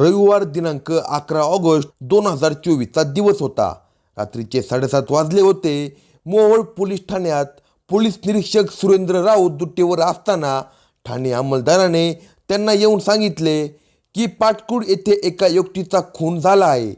रविवार दिनांक अकरा ऑगस्ट दोन हजार चोवीसचा दिवस होता. रात्रीचे साडेसात वाजले होते. मोहोळ पोलीस ठाण्यात पोलीस निरीक्षक सुरेंद्र राऊत दुट्टेवर असताना ठाणे अंमलदाराने त्यांना येऊन सांगितले की पाटकुड येथे एका युक्तीचा खून झाला आहे.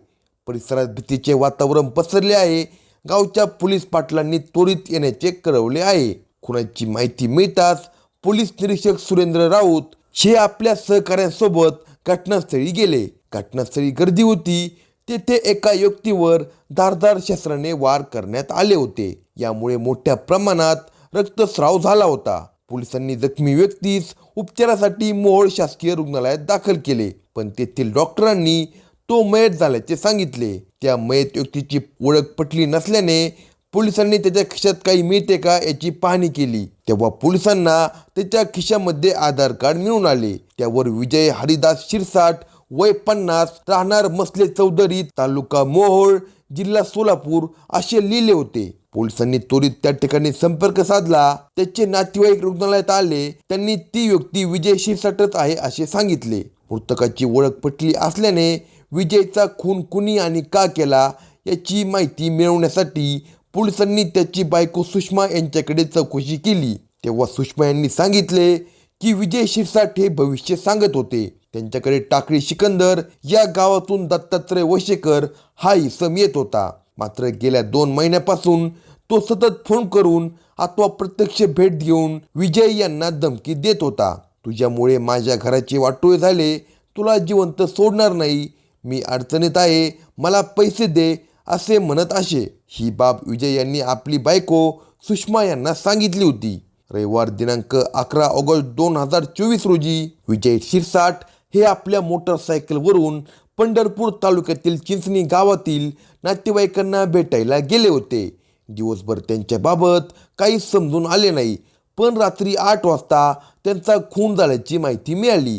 परिसरात भीतीचे वातावरण पसरले आहे. गावच्या पोलीस पाटलांनी त्वरित येण्याचे कळवले आहे. खुनाची माहिती मिळताच पोलीस निरीक्षक सुरेंद्र राऊत हे आपल्या सहकाऱ्यांसोबत घटनास्थळी गेले. घटनास्थळी गर्दी होती. तेथे एका व्यक्तीवर धारदार शस्त्राने वार करण्यात आले होते. यामुळे मोठ्या प्रमाणात रक्तस्राव झाला होता. पोलिसांनी जखमी व्यक्तीस उपचारासाठी मोहोळ शासकीय रुग्णालयात दाखल केले. पण तेथील डॉक्टरांनी तो मयत झाल्याचे सांगितले. त्या मयत व्यक्तीची ओळख पटली नसल्याने पोलिसांनी त्याच्या खिशात काही मिळते का याची पाहणी केली. तेव्हा पोलिसांना त्याच्या खिशामध्ये आधार कार्ड मिळून आले. त्यावर विजय हरिदास शिरसाट वय पन्नास राहणार मसले चौधरी तालुका मोहोळ जिल्हा सोलापूर असे लिहिले होते. पोलिसांनी त्वरित त्या ठिकाणी संपर्क साधला. त्याचे नातेवाईक रुग्णालयात आले. त्यांनी ती व्यक्ती विजय शिरसाटच आहे असे सांगितले. मृतकाची ओळख पटली असल्याने विजयचा खून कुणी आणि का केला याची माहिती मिळवण्यासाठी पोलिसांनी त्याची बायको सुषमा यांच्याकडे चौकशी केली. तेव्हा सुषमा यांनी सांगितले की विजय शिरसाट हे भविष्य सांगत होते. त्यांच्याकडे टाकळी सिकंदर या गावातून दत्तात्रय वशेकर हा इसम येत होता. मात्र गेल्या दोन महिन्यापासून तो सतत फोन करून अथवा प्रत्यक्ष भेट देऊन विजय यांना धमकी देत होता. तुझ्यामुळे माझ्या घराचे वाटोळे झाले. तुला जिवंत सोडणार नाही. मी अडचणीत आहे. मला पैसे दे. असे म्हणत असे. ही बाब विजय यांनी आपली बायको सुषमा यांना सांगितली होती. रविवार दिनांक अकरा ऑगस्ट दोन हजार चोवीस रोजी विजय शिरसाट हे आपल्या मोटरसायकलवरून पंढरपूर तालुक्यातील चिंचणी गावातील नातेवाईकांना भेटायला गेले होते. दिवसभर त्यांच्याबाबत काही समजून आले नाही. पण रात्री आठ वाजता त्यांचा खून झाल्याची माहिती मिळाली.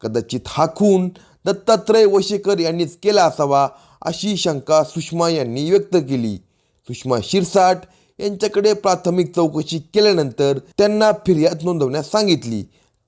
कदाचित हा खून दत्तात्रय वशेकर यांनीच केला असावा अशी शंका सुषमा यांनी व्यक्त केली. सुषमा शिरसाट यांच्याकडे प्राथमिक चौकशी केल्यानंतर त्यांना फिर्याद नोंदवण्यास सांगितली.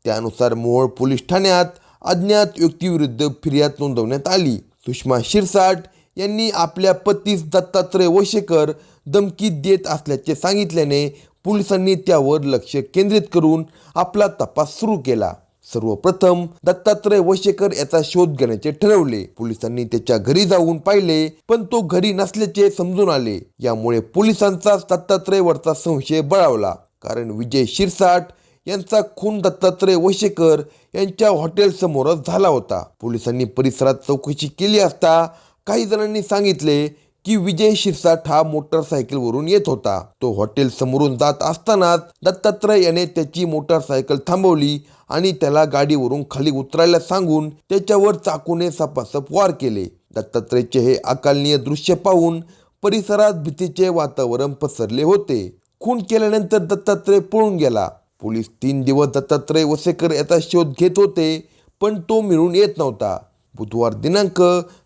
त्यानुसार मोहोळ पोलीस ठाण्यात अज्ञात व्यक्तीविरुद्ध फिर्याद नोंदवण्यात आली. सुषमा शिरसाट यांनी आपल्या पतीस दत्तात्रय वशेकर धमकी देत असल्याचे सांगितल्याने पोलिसांनी त्यावर लक्ष केंद्रित करून आपला तपास सुरू केला. सर्वप्रथम दत्तात्रय वशेकर याचा शोध घेण्याचे ठरवले. पोलिसांनी त्याच्या घरी जाऊन पाहिले पण तो घरी नसल्याचे समजून आले. यामुळे पोलिसांचा दत्तात्रयवरचा संशय बळावला. कारण विजय शिरसाट यांचा खून दत्तात्रय वशेकर यांच्या हॉटेल समोरच झाला होता. पोलिसांनी परिसरात चौकशी केली असता काही जणांनी सांगितले की विजय शिरसाट हा मोटरसायकलवरून येत होता. तो हॉटेल समोरून जात असतानाच दत्तात्रय याने त्याची मोटरसायकल थांबवली आणि त्याला गाडीवरून खाली उतरायला सांगून त्याच्यावर चाकूने सपासप वार केले. दत्तात्रयचे हे अकालनीय दृश्य पाहून परिसरात भीतीचे वातावरण पसरले होते. खून केल्यानंतर दत्तात्रय पळून गेला. पोलीस तीन दिवस दत्तात्रय वसेकर याचा शोध घेत होते पण तो मिळून येत नव्हता. बुधवार दिनांक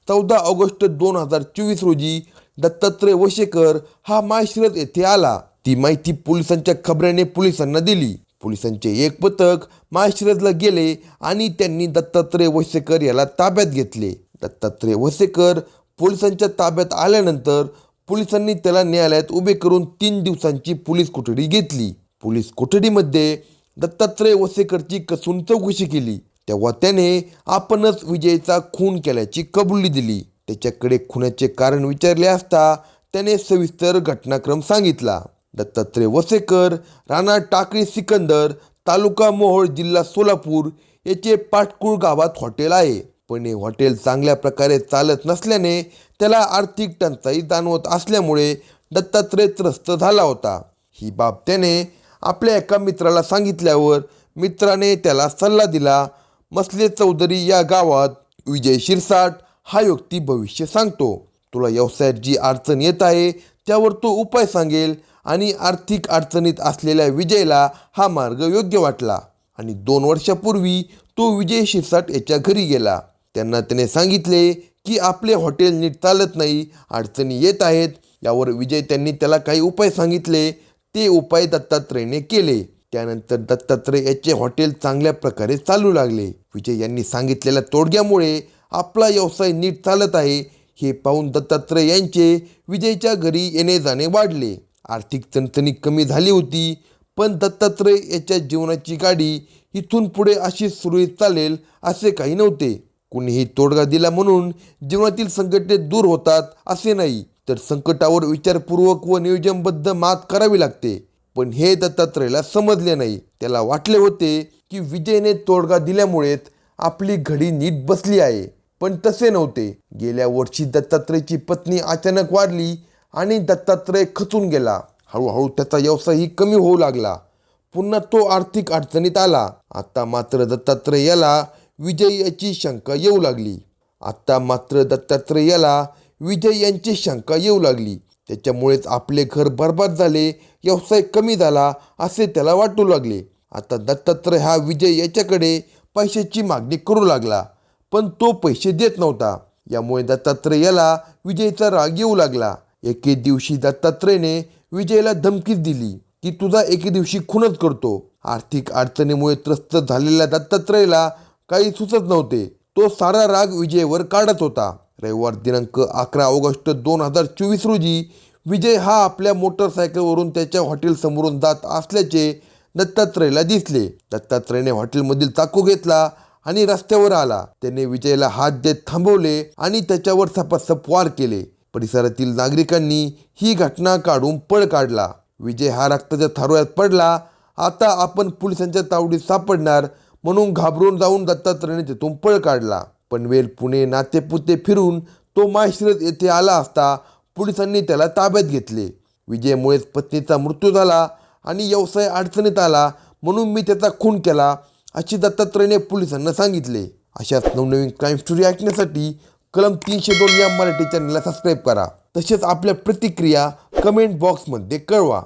चौदा ऑगस्ट दोन हजार चोवीस रोजी दत्तात्रय वशेकर हा माळशिरस येथे आला. ती माहिती पोलिसांच्या खबऱ्याने पोलिसांना दिली. पोलिसांचे एक पथक माळशिरसला गेले आणि त्यांनी दत्तात्रय वसेकर याला ताब्यात घेतले. दत्तात्रय वसेकर पोलिसांच्या ताब्यात आल्यानंतर पोलिसांनी त्याला न्यायालयात उभे करून तीन दिवसांची पोलीस कोठडी घेतली. पोलीस कोठडीमध्ये दत्तात्रय वसेकरची कसून चौकशी केली. तेव्हा त्याने आपणच विजयचा खून केल्याची कबुली दिली. त्याच्याकडे खुनाचे कारण विचारले असता त्याने सविस्तर घटनाक्रम सांगितला. दत्तात्रय वसेकर राणा टाकळी सिकंदर तालुका मोहोळ जिल्हा सोलापूर याचे पाटकुळ गावात हॉटेल आहे. पण हे हॉटेल चांगल्या प्रकारे चालत नसल्याने त्याला आर्थिक टंचाई जाणवत असल्यामुळे दत्तात्रय त्रस्त झाला होता. ही बाब त्याने आपल्या एका मित्राला सांगितल्यावर मित्राने त्याला सल्ला दिला मसले चौधरी या गावात विजय शिरसाट हा व्यक्ती भविष्य सांगतो. तुला व्यवसायात जी अडचण येत आहे त्यावर तो उपाय सांगेल आणि आर्थिक अडचणीत असलेल्या विजयला हा मार्ग योग्य वाटला. आणि दोन वर्षापूर्वी तो विजय शिरसाट याच्या घरी गेला. त्यांना त्याने सांगितले की आपले हॉटेल नीट चालत नाही अडचणी येत आहेत. यावर विजय त्यांनी त्याला काही उपाय सांगितले. ते उपाय दत्तात्रयने केले. त्यानंतर दत्तात्रय याचे हॉटेल चांगल्या प्रकारे चालू लागले. विजय यांनी सांगितलेल्या तोडग्यामुळे आपला व्यवसाय नीट चालत आहे हे पाहून दत्तात्रय यांचे विजयच्या घरी येणे जाणे वाढले. आर्थिक चणचणी कमी झाली होती पण दत्तात्रय याच्या जीवनाची गाडी इथून पुढे अशी सुरळीत चालेल असे काही नव्हते. कुणीही तोडगा दिला म्हणून जीवनातील संकटे दूर होतात असे नाही तर संकटावर विचारपूर्वक व नियोजनबद्ध मात करावी लागते. पण हे दत्तात्रयला समजले नाही. त्याला वाटले होते की विजयने तोडगा दिल्यामुळेच आपली घडी नीट बसली आहे. पण तसे नव्हते. गेल्या वर्षी दत्तात्रयची पत्नी अचानक वाढली आणि दत्तात्रय खचून गेला. हळूहळू त्याचा व्यवसायही कमी होऊ लागला. पुन्हा तो आर्थिक अडचणीत आला. आता मात्र दत्तात्रय याला विजय याची शंका येऊ लागली. आता मात्र दत्तात्रय याला विजय यांची शंका येऊ लागली. त्याच्यामुळेच आपले घर बर्बाद झाले व्यवसाय कमी झाला असे त्याला वाटू लागले. आता दत्तात्रय हा विजय याच्याकडे पैशाची मागणी करू लागला पण तो पैसे देत नव्हता. यामुळे दत्तात्रय याला विजयचा राग येऊ लागला. एके दिवशी दत्तात्रयने विजयला धमकीच दिली की तुझा एके दिवशी खूनच करतो. आर्थिक अडचणीमुळे त्रस्त झालेल्या दत्तात्रयला काही सुचत नव्हते. तो सारा राग विजयवर काढत होता. रविवार दिनांक अकरा ऑगस्ट दोन हजार चोवीस रोजी विजय हा आपल्या मोटरसायकलवरून त्याच्या हॉटेल समोरून जात असल्याचे दत्तात्रयला दिसले. दत्तात्रयने हॉटेलमधील चाकू घेतला आणि रस्त्यावर आला. त्याने विजयला हात देत थांबवले आणि त्याच्यावर सपासप वार केले. परिसरातील नागरिकांनी ही घटना काढून पळ काढला. विजय हा रक्ताच्या थारोळ्यात पडला. आता आपण पोलिसांच्या तावडीत सापडणार म्हणून घाबरून जाऊन दत्तात्रयने तिथून पळ काढला. पनवेल पुणे नातेपुते फिरून तो माळशिरस येथे आला असता पोलिसांनी त्याला ताब्यात घेतले. विजयमुळेच पत्नीचा मृत्यू झाला आणि व्यवसाय अडचणीत आला म्हणून मी त्याचा खून केला अशी दत्तात्रयने पोलिसांना सांगितले. अशाच नवनवीन क्राईम स्टोरी ऐकण्यासाठी कलम तीनशे दोन या मराठी चॅनलला सबस्क्राईब करा. तसेच आपल्या प्रतिक्रिया कमेंट बॉक्समध्ये कळवा.